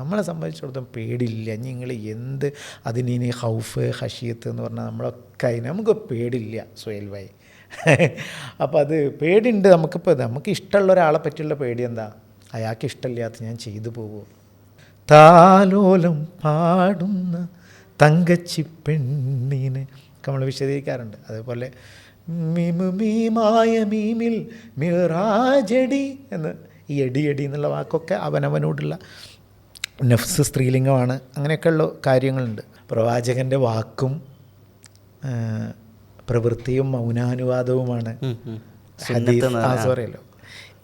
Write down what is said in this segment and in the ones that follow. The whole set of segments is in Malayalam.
നമ്മളെ സംബന്ധിച്ചിടത്തോളം പേടില്ല. നിങ്ങൾ എന്ത് അതിനി ഹൗഫ് ഹഷിയത്ത് എന്ന് പറഞ്ഞാൽ നമ്മളൊക്കെ അതിന് നമുക്ക് പേടിയില്ല സുഹേൽഭായി അപ്പോൾ അത് പേടിയുണ്ട് നമുക്കിപ്പോൾ നമുക്ക് ഇഷ്ടമുള്ള ഒരാളെ പറ്റിയുള്ള പേടി എന്താ? അയാൾക്ക് ഇഷ്ടമില്ലാത്ത ഞാൻ ചെയ്തു പോകുമോ താലോലം പാടുന്ന തങ്കച്ചി പെണ്ണിനെ. നമ്മൾ വിശദീകരിക്കാറുണ്ട്. അതേപോലെ മിമു മീമായ മീമിൽ മിറാജടി എന്ന് ഈ എടി എന്നുള്ള വാക്കൊക്കെ അവനവനോടുള്ള നഫ്സ് സ്ത്രീലിംഗമാണ്. അങ്ങനെയൊക്കെയുള്ള കാര്യങ്ങളുണ്ട്. പ്രവാചകന്റെ വാക്കും പ്രവൃത്തിയും മൗനാനുവാദവുമാണ്. ഹദീസ് ആ സോറിയല്ലോ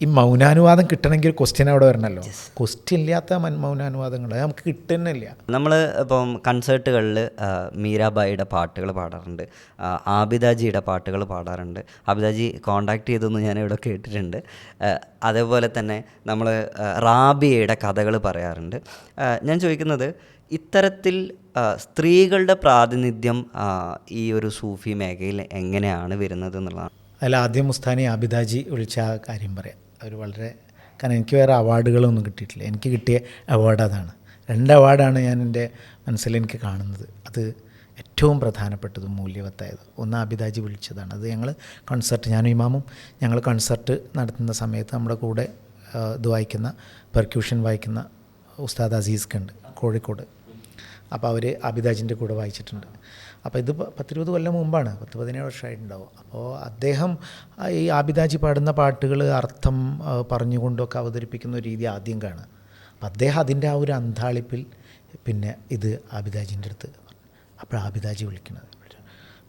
ഈ മൗനാനുവാദം കിട്ടണമെങ്കിൽ ക്വസ്റ്റ്യൻ അവിടെ വരണമല്ലോ ക്വസ്റ്റ്യൻ ഇല്ലാത്ത മൗനാനുവാദങ്ങൾ നമുക്ക് കിട്ടുന്നില്ല. നമ്മൾ ഇപ്പം കൺസേർട്ടുകളിൽ മീരാബായിയുടെ പാട്ടുകൾ പാടാറുണ്ട്. ആബിദാജിയുടെ പാട്ടുകൾ പാടാറുണ്ട്. ആബിദാജി കോണ്ടാക്ട് ചെയ്തൊന്നും ഞാൻ ഇവിടെ കേട്ടിട്ടുണ്ട് അതേപോലെ തന്നെ നമ്മൾ റാബിയയുടെ കഥകൾ പറയാറുണ്ട്. ഞാൻ ചോദിക്കുന്നത് ഇത്തരത്തിൽ സ്ത്രീകളുടെ പ്രാതിനിധ്യം ഈ ഒരു സൂഫി മേഖലയിൽ എങ്ങനെയാണ് വരുന്നത് എന്നുള്ളതാണ്. അതിൽ ആദ്യം മുസ്താനി ആബിദാജി വിളിച്ച ആ കാര്യം പറയാം. അവർ വളരെ കാരണം എനിക്ക് വേറെ അവാർഡുകളൊന്നും കിട്ടിയിട്ടില്ല. എനിക്ക് കിട്ടിയ അവാർഡ് അതാണ്. രണ്ട് അവാർഡാണ് ഞാൻ എന്റെ മനസ്സിൽ എനിക്ക് കാണുന്നത്. അത് ഏറ്റവും പ്രധാനപ്പെട്ടതും മൂല്യവത്തായത്. ഒന്ന് അബിതാജി വിളിച്ചതാണ്. അത് ഞങ്ങൾ കൺസർട്ട് ഞാനും ഇമാമും ഞങ്ങൾ കൺസർട്ട് നടത്തുന്ന സമയത്ത് നമ്മുടെ കൂടെ ഇത് വായിക്കുന്ന പെർക്യൂഷൻ വായിക്കുന്ന ഉസ്താദ് അസീസ് കോഴിക്കോട്. അപ്പോൾ അവർ അബിതാജിന്റെ കൂടെ വായിച്ചിട്ടുണ്ട്. അപ്പോൾ ഇത് പത്തിരുപത് കൊല്ലം മുമ്പാണ് പത്ത് പതിനേഴ് വർഷമായിട്ടുണ്ടാവും. അപ്പോൾ അദ്ദേഹം ഈ ആബിദാജി പാടുന്ന പാട്ടുകൾ അർത്ഥം പറഞ്ഞുകൊണ്ടൊക്കെ അവതരിപ്പിക്കുന്ന ഒരു രീതി ആദ്യം കാണുക. അപ്പോൾ അദ്ദേഹം അതിന്റെ ആ ഒരു അന്താളിപ്പിൽ പിന്നെ ഇത് ആബിദാജിന്റെ അടുത്ത് അപ്പോൾ ആബിദാജി വിളിക്കുന്നത്.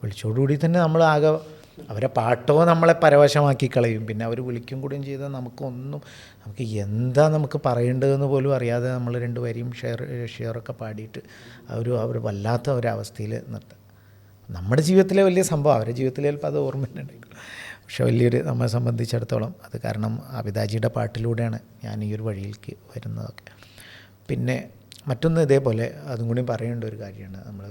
വിളിച്ചോടുകൂടി തന്നെ നമ്മൾ ആകെ അവരെ പാട്ടോ നമ്മളെ പരവശമാക്കി കളയും. പിന്നെ അവർ വിളിക്കും കൂടിയും ചെയ്താൽ നമുക്കൊന്നും നമുക്ക് എന്താ നമുക്ക് പറയേണ്ടതെന്ന് പോലും അറിയാതെ നമ്മൾ രണ്ട് വരിയും ഷെയർ ഷെയറൊക്കെ പാടിയിട്ട് അവർ അവർ വല്ലാത്ത ഒരവസ്ഥയിൽ നിർത്തുക നമ്മുടെ ജീവിതത്തിലെ വലിയ സംഭവം അവരുടെ ജീവിതത്തിൽ ചിലപ്പോൾ അത് ഓർമ്മ തന്നെ പക്ഷേ വലിയൊരു നമ്മളെ സംബന്ധിച്ചിടത്തോളം അത് കാരണം അബിതാജിയുടെ പാട്ടിലൂടെയാണ് ഞാൻ ഈ ഒരു വഴിയിലേക്ക് വരുന്നതൊക്കെ. പിന്നെ മറ്റൊന്ന് ഇതേപോലെ അതും കൂടി പറയേണ്ട ഒരു കാര്യമാണ്. നമ്മൾ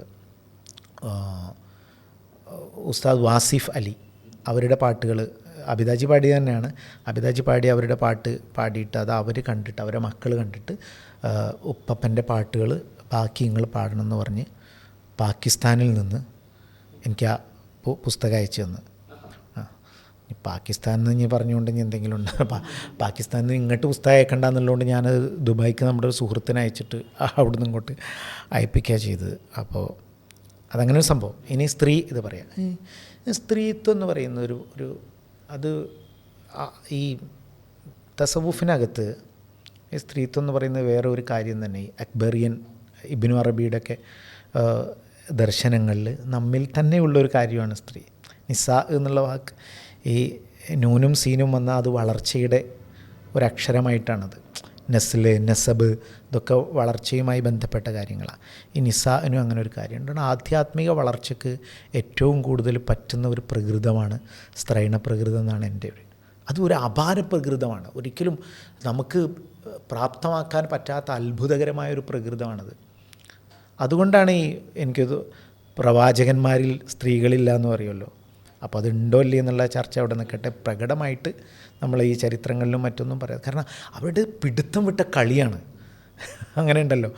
ഉസ്താദ് വാസിഫ് അലി അവരുടെ പാട്ടുകൾ അബിതാജി പാടി തന്നെയാണ്. അബിതാജി പാടി അവരുടെ പാട്ട് പാടിയിട്ട് അത് അവർ കണ്ടിട്ട് അവരെ മക്കൾ കണ്ടിട്ട് ഉപ്പപ്പന്റെ പാട്ടുകൾ ബാക്കി നിങ്ങൾ പാടണമെന്ന് പറഞ്ഞ് പാകിസ്ഥാനിൽ നിന്ന് എനിക്ക് ആ പുസ്തകം അയച്ചു തന്നു. പാകിസ്ഥാനിൽ നിന്ന് ഇനി പറഞ്ഞുകൊണ്ട് ഇനി എന്തെങ്കിലും ഉണ്ട് പാകിസ്ഥാനിൽ നിന്ന് ഇങ്ങോട്ട് പുസ്തകം അയക്കണ്ടെന്നുള്ളതുകൊണ്ട് ഞാനത് ദുബായിക്ക് നമ്മുടെ ഒരു സുഹൃത്തിനെ അയച്ചിട്ട് അവിടുന്ന് ഇങ്ങോട്ട് അയപ്പിക്കുക ചെയ്തത്. അപ്പോൾ അതങ്ങനെ ഒരു സംഭവം. ഇനി സ്ത്രീ ഇത് പറയാം. സ്ത്രീത്വം എന്ന് പറയുന്ന ഒരു ഒരു അത് ഈ തസവൂഫിനകത്ത് ഈ സ്ത്രീത്വം എന്ന് പറയുന്ന വേറെ ഒരു കാര്യം തന്നെ അക്ബറിയൻ ഇബിനു അറബിയുടെ ഒക്കെ ദർശനങ്ങളിൽ നമ്മിൽ തന്നെയുള്ള ഒരു കാര്യമാണ് സ്ത്രീ. നിസ എന്നുള്ള വാക്ക്. ഈ നൂനും സീനും വന്ന അത് വളർച്ചയുടെ ഒരക്ഷരമായിട്ടാണത്. നെസ്ല് നെസബ് ഇതൊക്കെ വളർച്ചയുമായി ബന്ധപ്പെട്ട കാര്യങ്ങളാണ്. ഈ നിസാനും അങ്ങനെ ഒരു കാര്യമുണ്ട് ആധ്യാത്മിക വളർച്ചയ്ക്ക് ഏറ്റവും കൂടുതൽ പറ്റുന്ന ഒരു പ്രകൃതമാണ് സ്ത്രൈണ പ്രകൃതം എന്നാണ് എന്റെ ഒരു അത് ഒരു അപാര പ്രകൃതമാണ്. ഒരിക്കലും നമുക്ക് പ്രാപ്തമാക്കാൻ പറ്റാത്ത അത്ഭുതകരമായ ഒരു പ്രകൃതമാണത്. അതുകൊണ്ടാണ് ഈ എനിക്കത് പ്രവാചകന്മാരിൽ സ്ത്രീകളില്ല എന്ന് പറയുമല്ലോ. അപ്പോൾ അതുണ്ടോ ഇല്ലേ എന്നുള്ള ചർച്ച അവിടെ നിൽക്കട്ടെ. പ്രകടമായിട്ട് നമ്മൾ ഈ ചരിത്രങ്ങളിലും മറ്റൊന്നും പറയാം. കാരണം അവരുടെ പിടുത്തം വിട്ട കളിയാണ്. അങ്ങനെ ഉണ്ടല്ലോ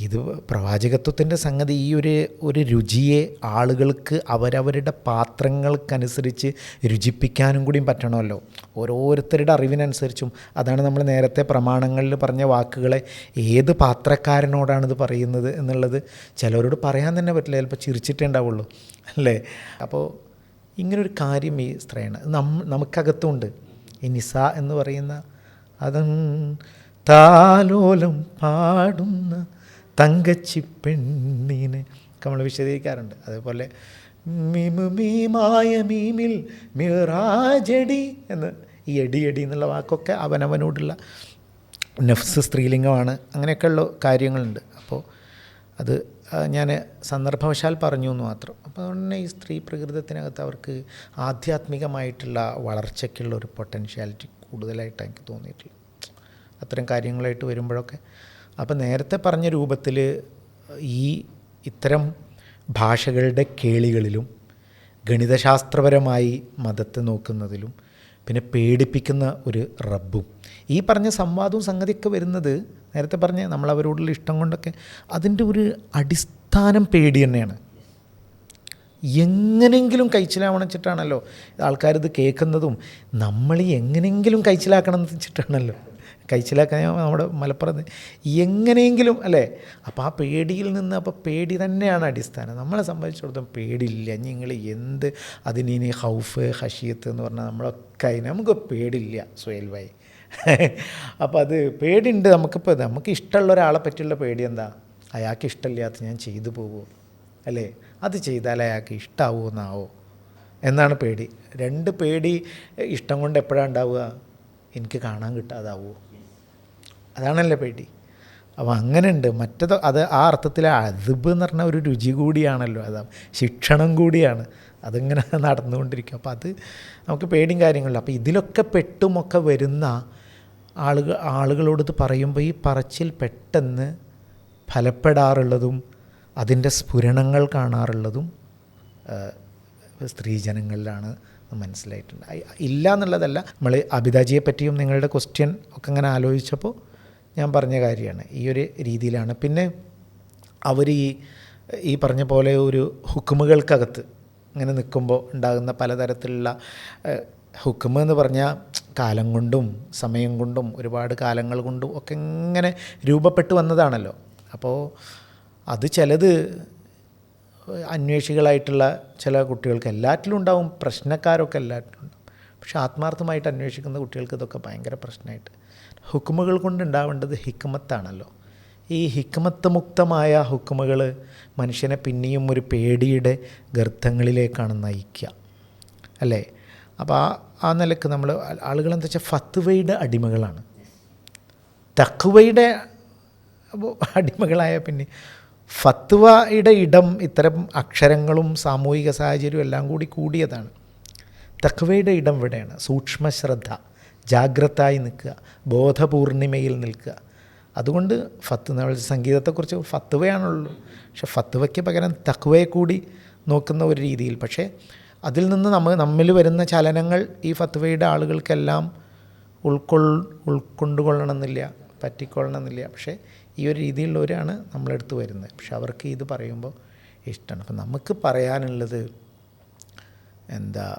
ഇത് പ്രവാചകത്വത്തിന്റെ സംഗതി ഈ ഒരു ഒരു രുചിയെ ആളുകൾക്ക് അവരവരുടെ പാത്രങ്ങൾക്കനുസരിച്ച് രുചിപ്പിക്കാനും കൂടിയും പറ്റണമല്ലോ. ഓരോരുത്തരുടെ അറിവിനനുസരിച്ചും അതാണ് നമ്മൾ നേരത്തെ പ്രമാണങ്ങളിൽ പറഞ്ഞ വാക്കുകളെ ഏത് പാത്രക്കാരനോടാണിത് പറയുന്നത് എന്നുള്ളത് ചിലവരോട് പറയാൻ തന്നെ പറ്റില്ല ചിലപ്പോൾ ചിരിച്ചിട്ടേ ഉണ്ടാവുള്ളൂ അല്ലേ? അപ്പോൾ ഇങ്ങനൊരു കാര്യം ഈ സ്ത്രീയാണ്. നം നമുക്കകത്തുണ്ട്. ഈ നിസ എന്ന് പറയുന്ന അതും താലോലം പാടുന്ന തങ്കച്ചി പെണ്ണിനെ. നമ്മൾ വിശദീകരിക്കാറുണ്ട്. അതേപോലെ മിമു മീമായ മീമിൽ മിറാജടി എന്ന് ഈ എടി എടി എന്നുള്ള വാക്കൊക്കെ അവനവനോടുള്ള നഫ്സ് സ്ത്രീലിംഗമാണ്. അങ്ങനെയൊക്കെയുള്ള കാര്യങ്ങളുണ്ട്. അപ്പോൾ അത് ഞാൻ സന്ദർഭവശാൽ പറഞ്ഞു എന്ന് മാത്രം. അപ്പോൾ അതുകൊണ്ട് ഈ സ്ത്രീ പ്രകൃതത്തിനകത്ത് അവർക്ക് ആധ്യാത്മികമായിട്ടുള്ള വളർച്ചയ്ക്കുള്ള ഒരു പൊട്ടൻഷ്യാലിറ്റി കൂടുതലായിട്ട് എനിക്ക് തോന്നിയിട്ടില്ല അത്തരം കാര്യങ്ങളായിട്ട് വരുമ്പോഴൊക്കെ അപ്പോൾ നേരത്തെ പറഞ്ഞ രൂപത്തിൽ ഈ ഇത്തരം ഭാഷകളുടെ കേളികളിലും ഗണിതശാസ്ത്രപരമായി മതത്തെ നോക്കുന്നതിലും പിന്നെ പേടിപ്പിക്കുന്ന ഒരു റബ്ബും. ഈ പറഞ്ഞ സംവാദവും സംഗതിയൊക്കെ വരുന്നത് നേരത്തെ പറഞ്ഞ നമ്മളവരോടുള്ള ഇഷ്ടം കൊണ്ടൊക്കെ അതിന്റെ ഒരു അടിസ്ഥാനം പേടി തന്നെയാണ്. എങ്ങനെങ്കിലും കൈച്ചിലാവണം വെച്ചിട്ടാണല്ലോ ആൾക്കാരിത് കേൾക്കുന്നതും. നമ്മൾ എങ്ങനെങ്കിലും കഴിച്ചിലാക്കണം എന്ന് വെച്ചിട്ടാണല്ലോ. കഴിച്ചിലാക്കാൻ നമ്മുടെ മലപ്പുറത്ത് എങ്ങനെയെങ്കിലും അല്ലേ? അപ്പോൾ ആ പേടിയിൽ നിന്ന് അപ്പോൾ പേടി തന്നെയാണ് അടിസ്ഥാനം. നമ്മളെ സംബന്ധിച്ചിടത്തോളം പേടിയില്ല. നിങ്ങൾ എന്ത് അതിനി ഹൗഫ് ഹഷീത്ത് എന്ന് പറഞ്ഞാൽ നമ്മളൊക്കെ അതിന് നമുക്ക് പേടില്ല സുഹേൽ ഭായി. അപ്പോൾ അത് പേടിയുണ്ട്. നമുക്കിപ്പോൾ നമുക്ക് ഇഷ്ടമുള്ള ഒരാളെ പറ്റിയുള്ള പേടി എന്താ? അയാൾക്ക് ഇഷ്ടമില്ലാത്ത ഞാൻ ചെയ്തു പോകുമോ? അല്ലേ? അത് ചെയ്താൽ അയാൾക്ക് ഇഷ്ടാവുമോ എന്നാവോ? എന്നാണ് പേടി. രണ്ട് പേടി ഇഷ്ടം കൊണ്ട് എപ്പോഴാണ് ഉണ്ടാവുക? എനിക്ക് കാണാൻ കിട്ടാതാവുമോ? അതാണല്ലേ പേടി. അപ്പോൾ അങ്ങനെ ഉണ്ട് മറ്റത് അത് ആ അർത്ഥത്തിൽ അതിബ് എന്ന് പറഞ്ഞാൽ ഒരു രുചി കൂടിയാണല്ലോ. അത് ശിക്ഷണം കൂടിയാണ്. അതിങ്ങനെ നടന്നുകൊണ്ടിരിക്കും. അപ്പോൾ അത് നമുക്ക് പേടിയും കാര്യങ്ങളില്ല. അപ്പോൾ ഇതിലൊക്കെ പെട്ടുമൊക്കെ വരുന്ന ആളുകൾ ആളുകളോട് പറയുമ്പോൾ ഈ പറച്ചിൽ പെട്ടെന്ന് ഫലപ്പെടാറുള്ളതും അതിന്റെ സ്ഫുരണങ്ങൾ കാണാറുള്ളതും സ്ത്രീജനങ്ങളിലാണ് മനസ്സിലായിട്ടുണ്ട്. ഇല്ല എന്നുള്ളതല്ല നമ്മൾ അബിതാജിയെ പറ്റിയും നിങ്ങളുടെ ക്വസ്റ്റ്യൻ ഒക്കെ അങ്ങനെ ആലോചിച്ചപ്പോൾ ഞാൻ പറഞ്ഞ കാര്യമാണ്. ഈ ഒരു രീതിയിലാണ്. പിന്നെ അവർ ഈ ഈ പറഞ്ഞ പോലെ ഒരു ഹുക്കുമുകൾക്കകത്ത് ഇങ്ങനെ നിൽക്കുമ്പോൾ ഉണ്ടാകുന്ന പലതരത്തിലുള്ള ഹുക്കുമ എന്ന് പറഞ്ഞാൽ കാലം കൊണ്ടും സമയം കൊണ്ടും ഒരുപാട് കാലങ്ങൾ കൊണ്ടും ഒക്കെ ഇങ്ങനെ രൂപപ്പെട്ടു വന്നതാണല്ലോ. അപ്പോൾ അത് ചിലത് അന്വേഷികളായിട്ടുള്ള ചില കുട്ടികൾക്ക് എല്ലാറ്റിലും ഉണ്ടാവും. പ്രശ്നക്കാരൊക്കെ എല്ലാറ്റിലും ഉണ്ടാവും. പക്ഷേ ആത്മാർത്ഥമായിട്ട് അന്വേഷിക്കുന്ന കുട്ടികൾക്ക് ഇതൊക്കെ ഭയങ്കര പ്രശ്നമായിട്ട് ഹുക്കുമുകൾ കൊണ്ടുണ്ടാവേണ്ടത് ഹിക്കുമത്താണല്ലോ ഈ ഹിക്മത്ത് മുക്തമായ ഹുക്കുമുകൾ മനുഷ്യനെ പിന്നെയും ഒരു പേടിയുടെ ഗർത്തങ്ങളിലേക്കാണ് നയിക്കുക. അല്ലേ? അപ്പോൾ ആ ആ നിലയ്ക്ക് നമ്മൾ ആളുകൾ എന്താ വെച്ചാൽ ഫത്വയുടെ അടിമകളാണ്. തക്വയുടെ അടിമകളായ പിന്നെ ഫത്വയുടെ ഇടം ഇത്തരം അക്ഷരങ്ങളും സാമൂഹിക സാഹചര്യവും എല്ലാം കൂടി കൂടിയതാണ്. തക്വയുടെ ഇടം ഇവിടെയാണ്. സൂക്ഷ്മ ശ്രദ്ധ ജാഗ്രതായി നിൽക്കുക ബോധപൂർണിമയിൽ നിൽക്കുക. അതുകൊണ്ട് ഫത്ത് നമ്മൾ സംഗീതത്തെക്കുറിച്ച് ഫത്തുവയാണുള്ളൂ. പക്ഷെ ഫത്തുവയ്ക്ക് പകരം തക്വയെ കൂടി നോക്കുന്ന ഒരു രീതിയിൽ. പക്ഷേ അതിൽ നിന്ന് നമ്മൾ നമ്മിൽ വരുന്ന ചലനങ്ങൾ ഈ ഫത്വയുടെ ആളുകൾക്കെല്ലാം ഉൾക്കൊൾ ഉൾക്കൊണ്ടുകൊള്ളണമെന്നില്ല പറ്റിക്കൊള്ളണമെന്നില്ല. പക്ഷേ ഈ ഒരു രീതിയിലുള്ളവരാണ് നമ്മളെടുത്ത് വരുന്നത്. പക്ഷെ അവർക്ക് ഇത് പറയുമ്പോൾ ഇഷ്ടമാണ്. അപ്പം നമുക്ക് പറയാനുള്ളത് എന്താ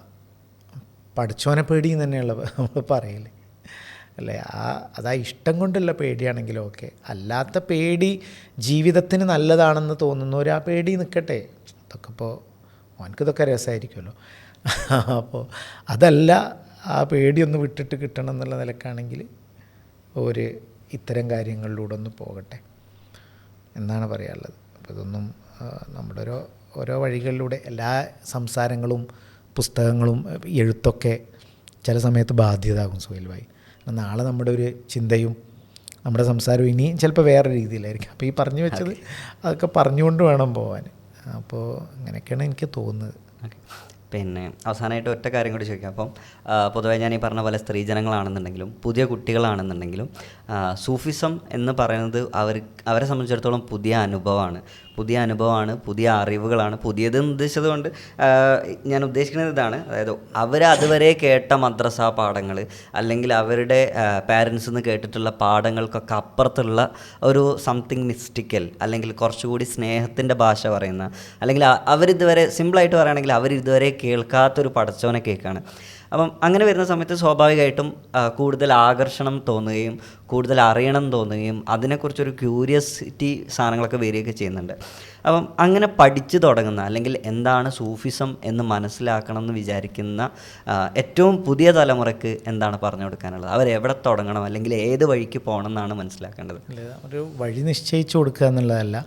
പഠിച്ചോനെ പേടി തന്നെയുള്ള നമ്മൾ പറയില്ലേ അല്ലേ? ആ അതാ ഇഷ്ടം കൊണ്ടുള്ള പേടിയാണെങ്കിലും ഓക്കെ. അല്ലാത്ത പേടി ജീവിതത്തിന് നല്ലതാണെന്ന് തോന്നുന്നവർ ആ പേടി നിൽക്കട്ടെ അതൊക്കെ ഇപ്പോൾ ഓനക്കിതൊക്കെ രസമായിരിക്കുമല്ലോ അപ്പോൾ അതല്ല ആ പേടിയൊന്ന് വിട്ടിട്ട് കിട്ടണം എന്നുള്ള നിലക്കാണെങ്കിൽ ഒരു ഇത്തരം കാര്യങ്ങളിലൂടെ ഒന്ന് പോകട്ടെ എന്നാണ് പറയാനുള്ളത്. അപ്പോൾ ഇതൊന്നും നമ്മുടെ ഓരോ ഓരോ വഴികളിലൂടെ എല്ലാ സംസാരങ്ങളും പുസ്തകങ്ങളും എഴുത്തൊക്കെ ചില സമയത്ത് ബാധ്യതാകും സുഹേൽഭായി. നാളെ നമ്മുടെ ഒരു ചിന്തയും നമ്മുടെ സംസാരവും ഇനിയും ചിലപ്പോൾ വേറെ രീതിയിലായിരിക്കും. അപ്പോൾ ഈ പറഞ്ഞു വെച്ചത് അതൊക്കെ പറഞ്ഞുകൊണ്ട് വേണം പോകാൻ അപ്പോൾ അങ്ങനെയൊക്കെയാണ് എനിക്ക് തോന്നുന്നത്. പിന്നെ അവസാനമായിട്ട് ഒറ്റ കാര്യം കൂടി ചോദിക്കാം. അപ്പം പൊതുവെ ഞാൻ ഈ പറഞ്ഞ പോലെ സ്ത്രീജനങ്ങളാണെന്നുണ്ടെങ്കിലും പുതിയ കുട്ടികളാണെന്നുണ്ടെങ്കിലും സൂഫിസം എന്ന് പറയുന്നത് അവർ അവരെ സംബന്ധിച്ചിടത്തോളം പുതിയ അനുഭവമാണ്. പുതിയ അനുഭവമാണ് പുതിയ അറിവുകളാണ്. പുതിയത് എന്ന് ഉദ്ദേശിച്ചത് കൊണ്ട് ആ, ഞാൻ ഉദ്ദേശിക്കുന്നത് ഇതാണ്. അതായത് അവർ അതുവരെ കേട്ട മദ്രസ പാഠങ്ങൾ അല്ലെങ്കിൽ അവരുടെ പാരൻസിൽ നിന്ന് കേട്ടിട്ടുള്ള പാഠങ്ങൾക്കൊക്കെ അപ്പുറത്തുള്ള ഒരു സംതിങ് മിസ്റ്റിക്കൽ അല്ലെങ്കിൽ കുറച്ചുകൂടി സ്നേഹത്തിന്റെ ഭാഷ പറയുന്ന അല്ലെങ്കിൽ അവരിതുവരെ സിമ്പിളായിട്ട് പറയുകയാണെങ്കിൽ അവരിതുവരെ കേൾക്കാത്തൊരു പടച്ചവനെ കേൾക്കാണ്. അപ്പം അങ്ങനെ വരുന്ന സമയത്ത് സ്വാഭാവികമായിട്ടും കൂടുതൽ ആകർഷണം തോന്നുകയും കൂടുതൽ അറിയണം തോന്നുകയും അതിനെക്കുറിച്ചൊരു ക്യൂരിയസിറ്റി സാധനങ്ങളൊക്കെ വരികയൊക്കെ ചെയ്യുന്നുണ്ട്. അപ്പം അങ്ങനെ പഠിച്ചു തുടങ്ങുന്ന അല്ലെങ്കിൽ എന്താണ് സൂഫിസം എന്ന് മനസ്സിലാക്കണം എന്ന് വിചാരിക്കുന്ന ഏറ്റവും പുതിയ തലമുറയ്ക്ക് എന്താണ് പറഞ്ഞു കൊടുക്കാനുള്ളത്? അവരെവിടെ തുടങ്ങണം? അല്ലെങ്കിൽ ഏത് വഴിക്ക് പോകണം എന്നാണ് മനസ്സിലാക്കേണ്ടത്? ഒരു വഴി നിശ്ചയിച്ചു കൊടുക്കുക എന്നുള്ളതല്ല.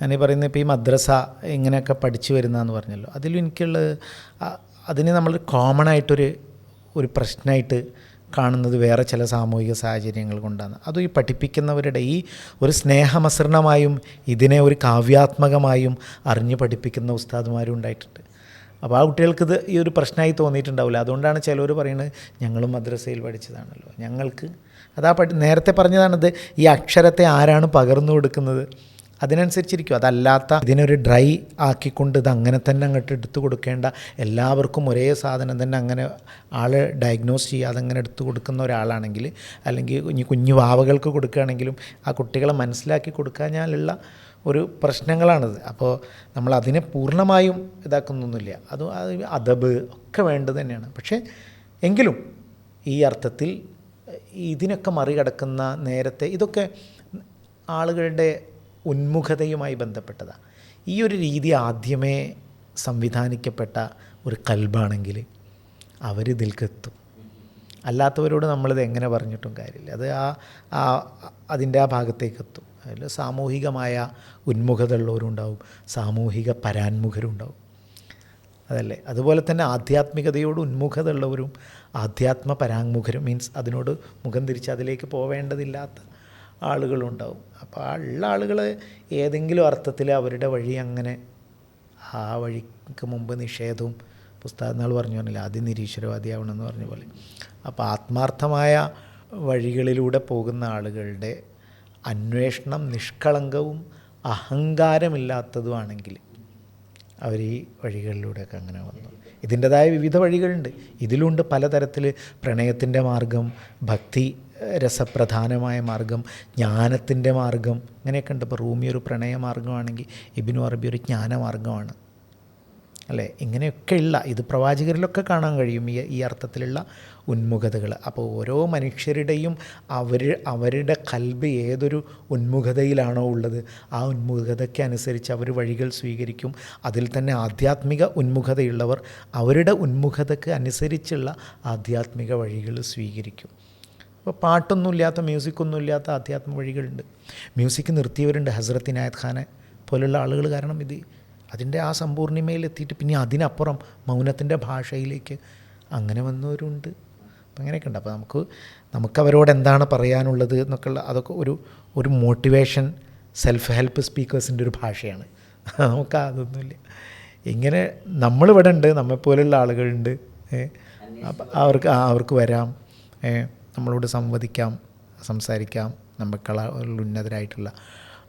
ഞാൻ ഈ പറയുന്ന ഇപ്പോൾ ഈ മദ്രസ ഇങ്ങനെയൊക്കെ പഠിച്ചു വരുന്നതെന്ന് പറഞ്ഞല്ലോ. അതിലും എനിക്കുള്ളത് അതിന് നമ്മൾ കോമൺ ആയിട്ടൊരു ഒരു പ്രശ്നമായിട്ട് കാണുന്നത് വേറെ ചില സാമൂഹിക സാഹചര്യങ്ങൾ കൊണ്ടാണ്. അതും ഈ പഠിപ്പിക്കുന്നവരുടെ ഈ ഒരു സ്നേഹമസൃണമായും ഇതിനെ ഒരു കാവ്യാത്മകമായും അറിഞ്ഞ് പഠിപ്പിക്കുന്ന ഉസ്താദുമാരും ഉണ്ടായിട്ടുണ്ട്. അപ്പോൾ ആ കുട്ടികൾക്ക് ഇത് ഈ ഒരു പ്രശ്നമായി തോന്നിയിട്ടുണ്ടാവില്ല. അതുകൊണ്ടാണ് ചിലർ പറയുന്നത് ഞങ്ങളും മദ്രസയിൽ പഠിച്ചതാണല്ലോ. ഞങ്ങൾക്ക് അതാ പഠി നേരത്തെ പറഞ്ഞതാണിത് ഈ അക്ഷരത്തെ ആരാണ് പകർന്നു കൊടുക്കുന്നത്? അതിനനുസരിച്ചിരിക്കും. അതല്ലാത്ത ഇതിനൊരു ഡ്രൈ ആക്കിക്കൊണ്ട് ഇത് അങ്ങനെ തന്നെ അങ്ങോട്ട് എടുത്തു കൊടുക്കേണ്ട. എല്ലാവർക്കും ഒരേ സാധനം തന്നെ അങ്ങനെ ആൾ ഡയഗ്നോസ് ചെയ്യാതെ അങ്ങനെ എടുത്തു കൊടുക്കുന്ന ഒരാളാണെങ്കിൽ അല്ലെങ്കിൽ കുഞ്ഞു കുഞ്ഞു വാവകൾക്ക് കൊടുക്കുകയാണെങ്കിലും ആ കുട്ടികളെ മനസ്സിലാക്കി കൊടുക്കാഞ്ഞാലുള്ള ഒരു പ്രശ്നങ്ങളാണിത്. അപ്പോൾ നമ്മൾ അതിനെ പൂർണമായും ഇതാക്കുന്നൊന്നുമില്ല. അത് അതബ് ഒക്കെ വേണ്ടത് തന്നെയാണ്. പക്ഷേ എങ്കിലും ഈ അർത്ഥത്തിൽ ഇതിനൊക്കെ മറികടക്കുന്ന നേരത്തെ ഇതൊക്കെ ആളുകളുടെ ഉന്മുഖതയുമായി ബന്ധപ്പെട്ടതാണ് ഈ ഒരു രീതി ആദ്യമേ സംവിധാനിക്കപ്പെട്ട ഒരു കൽബാണെങ്കിൽ അവർ ഇതിൽക്കെത്തും. അല്ലാത്തവരോട് നമ്മളിത് എങ്ങനെ പറഞ്ഞിട്ടും കാര്യമില്ല. അത് ആ അതിന്റെ ആ ഭാഗത്തേക്ക് എത്തും അതിൽ സാമൂഹികമായ ഉന്മുഖത ഉള്ളവരുണ്ടാവും സാമൂഹിക പരാന്മുഖരുണ്ടാവും അതല്ലേ? അതുപോലെ തന്നെ ആധ്യാത്മികതയോട് ഉന്മുഖത ഉള്ളവരും ആധ്യാത്മ പരാങ്മുഖരും മീൻസ് അതിനോട് മുഖം തിരിച്ച് അതിലേക്ക് പോവേണ്ടതില്ലാത്ത ആളുകളുണ്ടാവും. അപ്പോൾ ആ ഉള്ള ആളുകൾ ഏതെങ്കിലും അർത്ഥത്തിൽ അവരുടെ വഴി അങ്ങനെ ആ വഴിക്ക് മുമ്പ് നിഷേധവും പുസ്തകങ്ങൾ പറഞ്ഞു പറഞ്ഞില്ല. ആദ്യം നിരീശ്വരവാദിയാവണമെന്ന് പറഞ്ഞ പോലെ. അപ്പോൾ ആത്മാർത്ഥമായ വഴികളിലൂടെ പോകുന്ന ആളുകളുടെ അന്വേഷണം നിഷ്കളങ്കവും അഹങ്കാരമില്ലാത്തതുമാണെങ്കിൽ അവർ ഈ വഴികളിലൂടെയൊക്കെ അങ്ങനെ വന്നു. ഇതിന്റെതായ വിവിധ വഴികളുണ്ട്. ഇതിലുണ്ട് പലതരത്തിൽ പ്രണയത്തിന്റെ മാർഗം ഭക്തി രസപ്രധാനമായ മാർഗം ജ്ഞാനത്തിന്റെ മാർഗം അങ്ങനെയൊക്കെ ഉണ്ട്. ഇപ്പോൾ റൂമി ഒരു പ്രണയ മാർഗമാണെങ്കിൽ ഇബിനു അറബി ഒരു ജ്ഞാനമാർഗമാണ്. അല്ലേ? ഇങ്ങനെയൊക്കെയുള്ള ഇത് പ്രവാചകരിലൊക്കെ കാണാൻ കഴിയും ഈ ഈ അർത്ഥത്തിലുള്ള ഉന്മുഖതകൾ അപ്പോൾ ഓരോ മനുഷ്യരുടെയും അവർ അവരുടെ കൽബ് ഏതൊരു ഉന്മുഖതയിലാണോ ഉള്ളത് ആ ഉന്മുഖതയ്ക്ക് അനുസരിച്ച് അവർ വഴികൾ സ്വീകരിക്കും. അതിൽ തന്നെ ആധ്യാത്മിക ഉന്മുഖതയുള്ളവർ അവരുടെ ഉന്മുഖതയ്ക്ക് അനുസരിച്ചുള്ള ആധ്യാത്മിക വഴികൾ സ്വീകരിക്കും. അപ്പോൾ പാട്ടൊന്നും ഇല്ലാത്ത മ്യൂസിക്കൊന്നും ഇല്ലാത്ത ആധ്യാത്മ വഴികളുണ്ട്. മ്യൂസിക് നിർത്തിയവരുണ്ട് ഹസ്രത്ത് ഇനായത് ഖാനെ പോലുള്ള ആളുകൾ. കാരണം ഇത് അതിന്റെ ആ സമ്പൂർണിമയിലെത്തിയിട്ട് പിന്നെ അതിനപ്പുറം മൗനത്തിന്റെ ഭാഷയിലേക്ക് അങ്ങനെ വന്നവരുണ്ട്. അപ്പം അങ്ങനെയൊക്കെ ഉണ്ട്. അപ്പോൾ നമുക്ക് നമുക്ക് അവരോട് എന്താണ് പറയാനുള്ളത് എന്നൊക്കെയുള്ള അതൊക്കെ ഒരു ഒരു മോട്ടിവേഷൻ സെൽഫ് ഹെൽപ്പ് സ്പീക്കേഴ്സിന്റെ ഒരു ഭാഷയാണ്. നമുക്ക് അതൊന്നുമില്ല. ഇങ്ങനെ നമ്മളിവിടെ ഉണ്ട് നമ്മെപ്പോലുള്ള ആളുകളുണ്ട്. അവർക്ക് അവർക്ക് വരാം. നമ്മളോട് സംവദിക്കാം സംസാരിക്കാം. നമ്മളെക്കാൾ ഉന്നതരായിട്ടുള്ള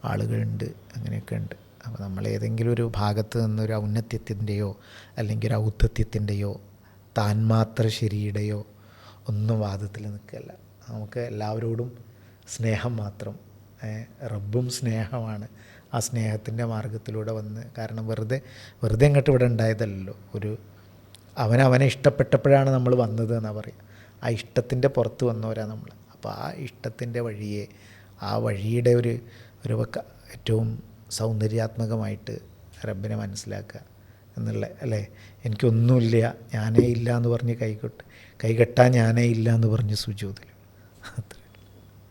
ആളുകളുണ്ട് അങ്ങനെയൊക്കെ ഉണ്ട് അപ്പോൾ നമ്മൾ ഏതെങ്കിലും ഒരു ഭാഗത്ത് നിന്നൊരു ഔന്നത്യത്തിന്റെയോ അല്ലെങ്കിൽ ഒരു ഔദ്ധത്യത്തിന്റെയോ താൻ മാത്ര ശരിയുടെയോ ഒന്നും വാദത്തിൽ നിൽക്കല്ല നമുക്ക് എല്ലാവരോടും സ്നേഹം മാത്രം റബ്ബും സ്നേഹമാണ് ആ സ്നേഹത്തിന്റെ മാർഗത്തിലൂടെ വന്ന്. കാരണം വെറുതെ വെറുതെ അങ്ങോട്ട് ഇവിടെ ഉണ്ടായതല്ലല്ലോ. ഒരു അവനവനെ അവനെ ഇഷ്ടപ്പെട്ടപ്പോഴാണ് നമ്മൾ വന്നത് എന്നാണ് പറയുക ആ ഇഷ്ടത്തിന്റെ പുറത്ത് വന്നവരാ നമ്മൾ അപ്പോൾ ആ ഇഷ്ടത്തിന്റെ വഴിയെ ആ വഴിയുടെ ഒരു ഒരു ഏറ്റവും സൗന്ദര്യാത്മകമായിട്ട് റബ്ബിനെ മനസ്സിലാക്കുക എന്നുള്ള അല്ലേ? എനിക്കൊന്നുമില്ല ഞാനേ ഇല്ല എന്ന് പറഞ്ഞ് കൈകൊട്ട് കൈകെട്ടാൻ ഞാനേ ഇല്ല എന്ന് പറഞ്ഞ് സുജൂതിൽ അത്ര.